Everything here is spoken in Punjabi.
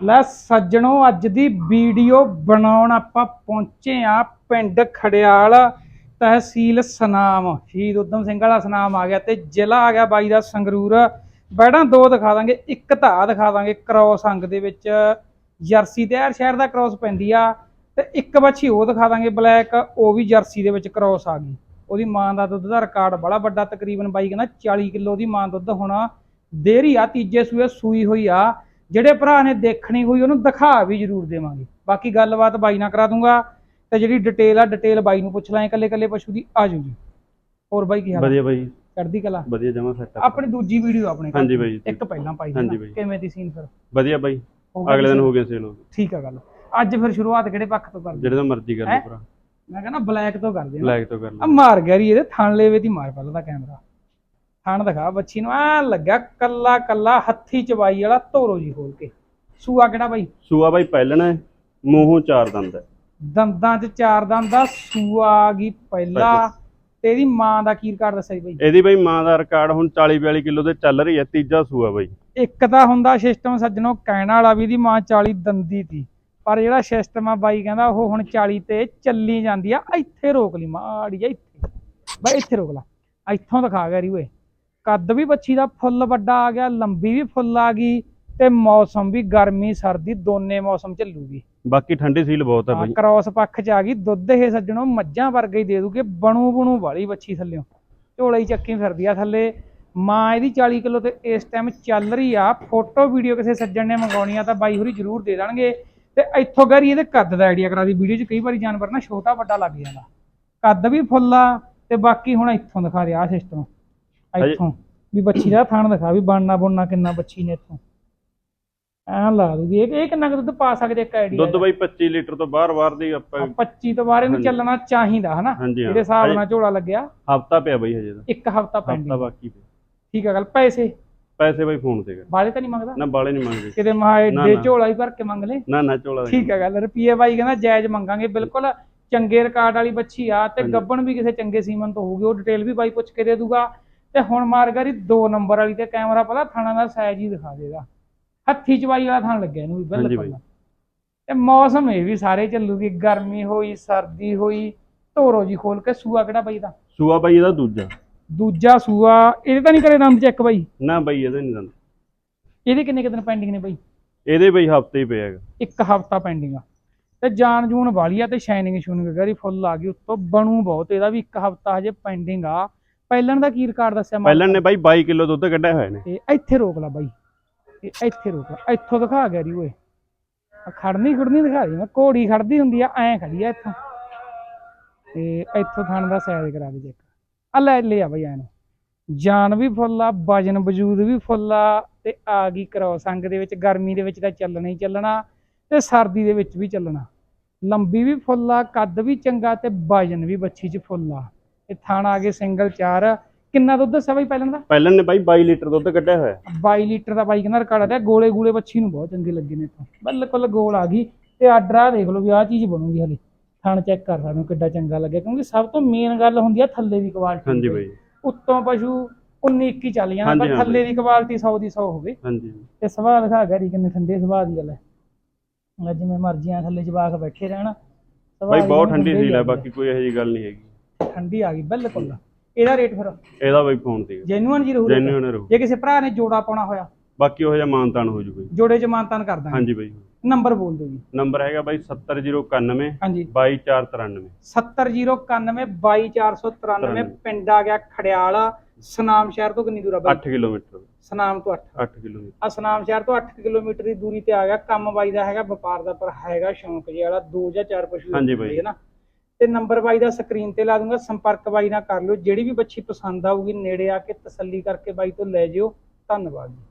ਲੈ ਸੱਜਣੋ, ਅੱਜ ਦੀ ਵੀਡੀਓ ਬਣਾਉਣ ਆਪਾਂ ਪਹੁੰਚੇ ਆ ਪਿੰਡ ਖੜਿਆਲ ਤਹਿਸੀਲ ਸਨਾਮ। ਸ਼ਹੀਦ ਉਦਮ ਸਿੰਘ ਵਾਲਾ ਸਨਾਮ ਆ ਗਿਆ ਤੇ ਜ਼ਿਲ੍ਹਾ ਆ ਗਿਆ ਬਾਈ ਦਾ ਸੰਗਰੂਰ। ਬੈੜਾਂ ਦੋ ਦਿਖਾ ਦਾਂਗੇ, ਇੱਕ ਤਾਂ ਦਿਖਾ ਦਾਂਗੇ ਕ੍ਰੋਸ ਅੰਗ ਦੇ ਵਿੱਚ। ਜਰਸੀ ਤੇ ਹਰ ਸ਼ਹਿਰ ਦਾ ਕ੍ਰੋਸ ਪੈਂਦੀ ਆ ਤੇ ਇੱਕ ਬੱਚੀ ਉਹ ਦਿਖਾ ਦਾਂਗੇ ਬਲੈਕ, ਉਹ ਵੀ ਜਰਸੀ ਦੇ ਵਿੱਚ ਕ੍ਰੋਸ ਆ ਗਈ। ਉਹਦੀ ਮਾਂ ਦਾ ਦੁੱਧ ਦਾ ਰਿਕਾਰਡ ਬੜਾ ਵੱਡਾ, ਤਕਰੀਬਨ ਬਾਈ ਕਹਿੰਦਾ 40 ਕਿਲੋ ਦੀ ਮਾਂ ਦੁੱਧ ਹੋਣਾ। ਦੇਰੀ ਆ, ਤੀਜੇ ਸੂਏ ਸੂਈ ਹੋਈ ਆ। ਜਿਹੜੇ ਭਰਾ ਨੇ ਦੇਖਣੀ ਹੋਈ ਉਹਨੂੰ ਦਿਖਾ ਵੀ ਜ਼ਰੂਰ ਦੇਵਾਂਗੇ। ਬਾਕੀ ਗੱਲਬਾਤ ਬਾਈ ਨਾਲ ਕਰਾ ਦੂੰਗਾ ਤੇ ਜਿਹੜੀ ਡਿਟੇਲ ਆ ਡਿਟੇਲ ਬਾਈ ਨੂੰ ਪੁੱਛ ਲਾਂ ਇਕੱਲੇ ਇਕੱਲੇ ਪਸ਼ੂ ਦੀ ਆ ਜੂ। ਜੀ ਹੋਰ ਬਾਈ ਕੀ ਹਾਲ? ਵਧੀਆ ਬਾਈ। ਚੜ੍ਹਦੀ ਕਲਾ? ਵਧੀਆ ਜਮਾ ਸੈੱਟ ਆਪਣੀ ਦੂਜੀ ਵੀਡੀਓ ਆਪਣੇ। ਹਾਂਜੀ ਬਾਈ। ਇੱਕ ਪਹਿਲਾਂ ਪਾਈ ਸੀ। ਕਿਵੇਂ ਦੀ ਸੀਨ ਫਿਰ? ਵਧੀਆ ਬਾਈ। ਅਗਲੇ ਦਿਨ? ਹੋ ਗਿਆ ਸੇਲ ਠੀਕ ਆ ਗੱਲ। ਅੱਜ ਫਿਰ ਸ਼ੁਰੂਆਤ ਕਿਹੜੇ ਪੱਖ ਤੋਂ ਕਰਦੇ? ਜਿਹੜੇ ਦਾ ਮਰਜ਼ੀ ਕਰ? ਲਓ ਭਰਾ। ਮੈਂ ਕਹਿੰਦਾ ਬਲੈਕ ਤੋਂ ਕਰਦੇ ਬਲੈਕ ਤੋਂ ਕਰ ਲਓ। ਮਾਰ ਗਿਆ ਰੀ ਇਹਦੇ ਥਣ ਲੈਵੇ ਦੀ ਮਾਰ ਪਹਿਲਾਂ ਦਾ ਕੈਮਰਾ ਥਣ ਦਿਖਾ ਬੱਚੀ ਨੂੰ ਆ ਲੱਗਾ ਕੱਲਾ ਕੱਲਾ ਹੱਥੀ ਚਵਾਈ ਵਾਲਾ ਧੋਰੋ ਜੀ ਖੋਲ ਕੇ। ਸੂਆ ਕਿਹੜਾ ਬਾਈ? ਸੂਆ ਬਾਈ ਪਹਿਲਣਾ ਹੈ ਮੂੰਹੋਂ ਚਾਰ ਦੰਦ ਹੈ। ਦੰਦਾਂ 'ਚ ਚਾਰ ਦੰਦ ਦਾ ਸੂਆ ਆ ਗਈ ਪਹਿਲਾ। ਤੇ ਇਹਦੀ ਮਾਂ ਦਾ ਕੀ ਰਿਕਾਰਡ ਦੱਸਿਆ ਬਾਈ? ਇਹਦੀ ਬਾਈ ਮਾਂ ਦਾ ਰਿਕਾਰਡ ਹੁਣ 40 42 ਕਿਲੋ ਤੇ ਚੱਲ ਰਹੀ ਹੈ ਤੀਜਾ ਸੂਆ ਬਾਈ। ਇੱਕ ਤਾਂ ਹੁੰਦਾ ਸਿਸਟਮ ਸੱਜਣੋ ਕਹਿਣ ਵਾਲਾ ਵੀ ਦੀ ਮਾਂ 40 ਦੰਦੀ ਤੀ। ਪਰ ਜਿਹੜਾ ਸਿਸਟਮ ਆ ਬਾਈ ਕਹਿੰਦਾ ਉਹ ਹੁਣ 40 ਤੇ ਚੱਲੀ ਜਾਂਦੀ ਆ ਇੱਥੇ ਰੋਕ ਲਈ ਮਾੜੀ ਜਿਹੀ ਇੱਥੇ। ਬਾਈ ਇੱਥੇ ਰੋਕ ਲਾ। ਇੱਥੋਂ ਦਿਖਾ ਗਿਆ ਰੀ ਓਏ। ਕੱਦ ਵੀ ਬੱਚੀ ਦਾ ਫੁੱਲ ਵੱਡਾ ਆ ਗਿਆ ਲੰਬੀ ਵੀ ਫੁੱਲ ਆ ਗਈ ਤੇ ਮੌਸਮ ਵੀ ਗਰਮੀ ਸਰਦੀ ਦੋਨੇ ਮੌਸਮ ਝੱਲੂਗੀ। ਬਾਕੀ ਠੰਡੀ ਸੀਲ ਬਹੁਤ ਹਾਂ ਬਾਈ। ਕ੍ਰਾਸ ਪੱਖ ਚ ਆ ਗਈ ਦੁੱਧ ਇਹ ਸੱਜਣੋ ਮੱਝਾਂ ਵਰਗਾ ਹੀ ਦੇ ਦੂਗੇ ਬਣੂ ਬਣੂ ਵਾਲੀ ਬੱਚੀ ਥੱਲਿਓ। ਝੋਲਾ ਹੀ ਚੱਕੀ ਫਿਰਦੀ ਆ ਥੱਲੇ। ਮਾਂ ਇਹਦੀ 40 ਕਿਲੋ ਤੇ ਇਸ ਟਾਈਮ ਚੱਲ ਰਹੀ ਆ। ਫੋਟੋ ਵੀਡੀਓ ਕਿਸੇ ਸੱਜਣ ਨੇ ਮੰਗਾਉਣੀ ਆ ਤਾਂ ਬਾਈ ਹੋਰੀ ਜ਼ਰੂਰ ਦੇ ਦੇਣਗੇ। ਤੇ ਇੱਥੋਂ ਗਰੀ ਇਹਦੇ ਕੱਦ ਦਾ ਆਈਡੀਆ ਕਰਾ ਦੀ ਵੀਡੀਓ 'ਚ। ਕਈ ਵਾਰੀ ਜਾਨਵਰ ਨਾ ਛੋਟਾ ਵੱਡਾ ਲੱਗ ਜਾਂਦਾ। ਕੱਦ ਵੀ ਫੁੱਲ ਆ ਤੇ ਬਾਕੀ ਹੁਣ ਇੱਥੋਂ ਦਿਖਾ ਰਿਹਾ ਸਿਸਟਮ ਇੱਥੋਂ। ਵੀ ਬੱਚੀ ਦਾ ਥਾਣ ਦਿਖਾ ਵੀ ਬਣਨਾ ਬੁਣਨਾ ਕਿੰਨਾ ਬੱਚੀ ਨੇ ਇੱਥੋਂ। ਐਂ ਲਾ ਦੂਗੀ ਇਹ ਇਹ ਕਿੰਨਾ ਕੁ ਦੁੱਧ ਪਾ ਸਕਦੇ ਇੱਕ ਆਈਡੀਆ ਦੁੱਧ ਬਾਈ 25 ਲੀਟਰ ਤੋਂ ਬਾਹਰ ਬਾਹਰ ਦੀ ਆਪਾਂ 25 ਤੋਂ ਬਾਅਦ ਇਹਨੂੰ। ਚੱਲਣਾ ਚਾਹੀਦਾ ਹਨਾ? ਇਹਦੇ ਹਿਸਾਬ ਨਾਲ ਝੋਲਾ ਲੱਗਿਆ। ਹਫਤਾ ਪਿਆ ਬਾਈ ਹਜੇ ਦਾ ਇੱਕ ਹਫਤਾ ਹਫਤਾ ਪੈਂਡਿੰਗ ਬਾਕੀ ਪਿਆ। ਠੀਕ ਆ ਗੱਲ ਪੈਸੇ? ਪੈਸੇ ਬਾਈ ਫੋਨ ਤੇ ਕਰ। ਬਾਲੇ ਤਾਂ ਨਹੀਂ ਮੰਗਦਾ? ਨਾ ਬਾਲੇ ਨਹੀਂ ਮੰਗਦੇ। ਕਿਤੇ ਨਾ, ਏਡੇ। ਝੋਲਾ ਹੀ ਭਰ ਕੇ ਮੰਗ ਲੈ। ਨਾ ਨਾ ਚੋਲਾ ਠੀਕ ਆ ਗੱਲ ਰੁਪਈਏ ਬਾਈ ਕਹਿੰਦਾ ਜਾਇਜ਼ ਮੰਗਾਂਗੇ ਬਿਲਕੁਲ। ਚੰਗੇ ਰਿਕਾਰਡ ਵਾਲੀ ਬੱਚੀ ਆ ਤੇ। ਗੱਬਣ ਵੀ ਕਿਸੇ ਚੰਗੇ ਸੀਮਨ ਤੋਂ ਹੋਊਗੀ ਉਹ ਡਿਟੇਲ ਵੀ ਬਾਈ ਪੁੱਛ ਕੇ ਦੇ ਦੂਗਾ। ਤੇ ਹੁਣ ਮਾਰਗਰੀ 2 ਨੰਬਰ ਵਾਲੀ ਤੇ ਕੈਮਰਾ ਪਤਾ ਥਾਣਾ ਦਾ ਸਾਈਜ਼ ਹੀ ਦਿਖਾ ਦੇਗਾ। ਹੱਥੀ ਚਵਾਈ ਵਾਲਾ ਥਾਣ ਲੱਗਿਆ ਇਹਨੂੰ ਵੀ ਬਿਲਕੁਲ। ਤੇ ਮੌਸਮ ਇਹ ਵੀ ਸਾਰੇ ਚੱਲੂਗੀ ਗਰਮੀ ਹੋਈ ਸਰਦੀ ਹੋਈ ਧੋਰੋ ਜੀ ਖੋਲ ਕੇ ਸੂਆ ਕਿਹੜਾ ਬਾਈ ਦਾ ਸੂਆ ਬਾਈ ਇਹਦਾ ਦੂਜਾ। ਦੂਜਾ ਸੂਆ ਇਹਦੇ ਤਾਂ ਨਹੀਂ ਕਰੇ ਦੰਦ ਚੈੱਕ ਬਾਈ? ਨਾ ਬਾਈ ਇਹਦਾ ਨਹੀਂ ਦੰਦ। ਇਹਦੇ ਕਿੰਨੇ ਕੁ ਦਿਨ ਪੈਂਡਿੰਗ ਨੇ ਬਾਈ? ਇਹਦੇ ਬਾਈ ਹਫ਼ਤੇ ਹੀ ਪਿਆ ਹੈਗਾ। ਇੱਕ ਹਫਤਾ ਪੈਂਡਿੰਗ ਆ। ਤੇ ਜਾਨ ਜੂਨ ਵਾਲੀ ਆ ਤੇ ਸ਼ਾਈਨਿੰਗ ਸ਼ੂਨਿੰਗ ਗਰੀ ਫੁੱਲ ਆ ਗਈ ਉੱਤੋਂ ਬਣੂ ਬਹੁਤ ਇਹਦਾ ਵੀ ਇੱਕ ਹਫਤਾ ਹਜੇ ਪੈਂਡਿੰਗ ਆ। ਪਹਿਲਣ ਦਾ ਕੀ ਰਿਕਾਰਡ ਦੱਸਿਆ ਮੈਂ ਪਹਿਲਾਂ ਨੇ ਬਾਈ 22 ਕਿਲੋ ਦੁੱਧ ਕੱਢਿਆ ਹੋਇਆ ਨੇ। ਤੇ ਇੱਥੇ ਰੋਕ ਲਾ ਬਾਈ। ਇਹ ਇੱਥੇ ਰੋਕ ਲਾ। ਇੱਥੋਂ ਦਿਖਾ ਗਿਆ ਰੀ ਓਏ। ਆ ਖੜਨੀ ਖੜਨੀ ਦਿਖਾ ਦੀ ਮੈਂ। ਘੋੜੀ ਖੜਦੀ ਹੁੰਦੀ ਆ ਐਂ ਖੜੀ ਆ ਇੱਥੋਂ। ਤੇ ਇੱਥੋਂ ਥਣ ਦਾ ਸਾਈਜ਼ ਕਰਾ ਦੇ ਚੈੱਕ ਆ ਲੈ ਲੈ ਆ ਬਾਈ ਐਂ ਨੂੰ। ਜਾਨ ਵੀ ਫੁੱਲ ਆ ਵਜਨ ਵਜੂਦ ਵੀ ਫੁੱਲ ਆ ਤੇ ਆ ਗਈ ਕ੍ਰੋਸ। ਅੰਗ ਦੇ ਵਿੱਚ ਗਰਮੀ ਦੇ ਵਿੱਚ ਤਾਂ ਚੱਲਣਾ ਹੀ ਚੱਲਣਾ ਤੇ ਸਰਦੀ ਦੇ ਵਿੱਚ ਵੀ ਚੱਲਣਾ। ਲੰਬੀ ਵੀ ਫੁੱਲ ਆ ਕੱਦ ਵੀ ਚੰਗਾ ਤੇ ਵਜਨ ਵੀ ਬੱਚੀ 'ਚ ਫੁੱਲ ਆ। ਇਹ ਥਣ ਆ ਗਏ ਸਿੰਗਲ ਚਾਰ। ਕਿੰਨਾ ਦੁੱਧ ਦੱਸਿਆ ਬਾਈ ਪਹਿਲਾਂ ਦਾ? ਪਹਿਲਾਂ ਨੇ ਬਾਈ 22 ਲੀਟਰ ਦੁੱਧ ਕੱਢਿਆ ਹੋਇਆ। 22 ਲੀਟਰ ਦਾ ਬਾਈ ਕਹਿੰਦਾ ਰਿਕਾਰਡ ਹੈ ਗੋਲੇ ਗੂਲੇ ਬੱਚੀ ਨੂੰ ਬਹੁਤ ਚੰਗੇ ਲੱਗੇ ਨੇ ਇੱਥੋਂ। ਬਿਲਕੁਲ ਗੋਲ ਆ ਗਈ। ਤੇ ਆਰਡਰ ਆ ਦੇਖ ਲਓ ਵੀ ਆਹ ਚੀਜ਼ ਬਣੂਗੀ ਹਲੇ। ਥਣ ਚੈੱਕ ਕਰ ਹੋ ਕਿੱਡਾ ਚੰਗਾ ਲੱਗਿਆ ਕਿਉਂਕਿ ਸਭ ਤੋਂ ਮੇਨ ਗੱਲ ਹੁੰਦੀ ਆ ਥੱਲੇ ਦੀ ਕੁਆਲਿਟੀ ਹਾਂਜੀ ਬਾਈ। ਉੱਤੋਂ ਪਸ਼ੂ 19 21 ਚੱਲ ਜਾਣਾ ਪਰ ਥੱਲੇ। ਦੀ ਕੁਆਲਿਟੀ 100 ਦੀ 100 ਹੋਵੇ। ਹਾਂਜੀ। ਤੇ ਸੁਭਾਅ ਦਿਖਾ ਗਰੀ ਕਿੰਨੇ ਠੰਡੇ ਸੁਭਾਅ ਦੀ ਗੱਲ ਹੈ ਜਿਵੇਂ ਮਰਜ਼ੀਆਂ ਥੱਲੇ ਜਵਾਕ ਬੈਠੇ ਰਹਿਣ। ਬਾਈ ਬਹੁਤ ਠੰਡੀ ਸੀਲ ਹੈ ਆ। ਬਾਕੀ ਕੋਈ ਇਹੋ ਜਿਹੀ ਗੱਲ ਨਹੀਂ ਹੈਗੀ। ਠੰਡੀ ਆ ਗਈ ਬਿਲਕੁਲ। ਇਹਦਾ ਰੇਟ ਫਿਰ? ਇਹਦਾ ਬਾਈ ਫੋਨ ਤੇ ਜੈਨੂਅਨ ਜੀ ਰਹੂਗਾ ਜੈਨੂਇਨ ਰਹੂ ਜੇ ਕਿਸੇ ਭਰਾ ਨੇ ਜੋੜਾ ਪਾਉਣਾ ਹੋਇਆ? ਬਾਕੀ ਉਹ ਜਿਹਾ ਮਾਨਤਾਨ ਹੋ ਜੂ ਬਾਈ। ਜੋੜੇ ਚ ਮਾਨਤਾਨ ਕਰ ਦਾਂਗੇ। ਹਾਂਜੀ ਬਾਈ। ਨੰਬਰ ਬੋਲ ਦਿਓ ਜੀ। ਨੰਬਰ ਹੈਗਾ ਬਾਈ 70091 ਹਾਂਜੀ। 22493 70091 22493 ਪਿੰਡ ਆ ਗਿਆ ਖੜਿਆਲ ਸਨਾਮ ਸ਼ਹਿਰ ਤੋਂ ਕਿੰਨੀ ਦੂਰ ਆ ਬਾਈ? 8 ਕਿਲੋਮੀਟਰ। ਸਨਾਮ ਤੋਂ 8 8 ਕਿਲੋਮੀਟਰ। ਆ ਸਨਾਮ ਸ਼ਹਿਰ ਤੋਂ 8 ਕਿਲੋਮੀਟਰ ਦੀ ਦੂਰੀ ਤੇ ਆ ਗਿਆ। ਕੰਮ ਬਾਈ ਦਾ ਹੈਗਾ ਵਪਾਰ ਦਾ ਪਰ ਹੈਗਾ ਸ਼ੌਂਕ ਜਿਹਾ ਵਾਲਾ ਦੋ ਜਾਂ ਚਾਰ ਪਸ਼ੂ ਹਾਂਜੀ ਬਾਈ। ਹੈ ਨਾ। ਤੇ ਨੰਬਰ ਬਾਈ ਦਾ ਸਕਰੀਨ ਤੇ ਲਾ ਦੂੰਗਾ, ਸੰਪਰਕ ਬਾਈ ਨਾਲ ਕਰ ਲਿਓ, ਜਿਹੜੀ ਵੀ ਬੱਚੀ ਪਸੰਦ ਆਊਗੀ ਨੇੜੇ ਆ ਕੇ ਤਸੱਲੀ ਕਰਕੇ ਬਾਈ ਤੋਂ ਲੈ ਜਿਓ, ਧੰਨਵਾਦ ਜੀ।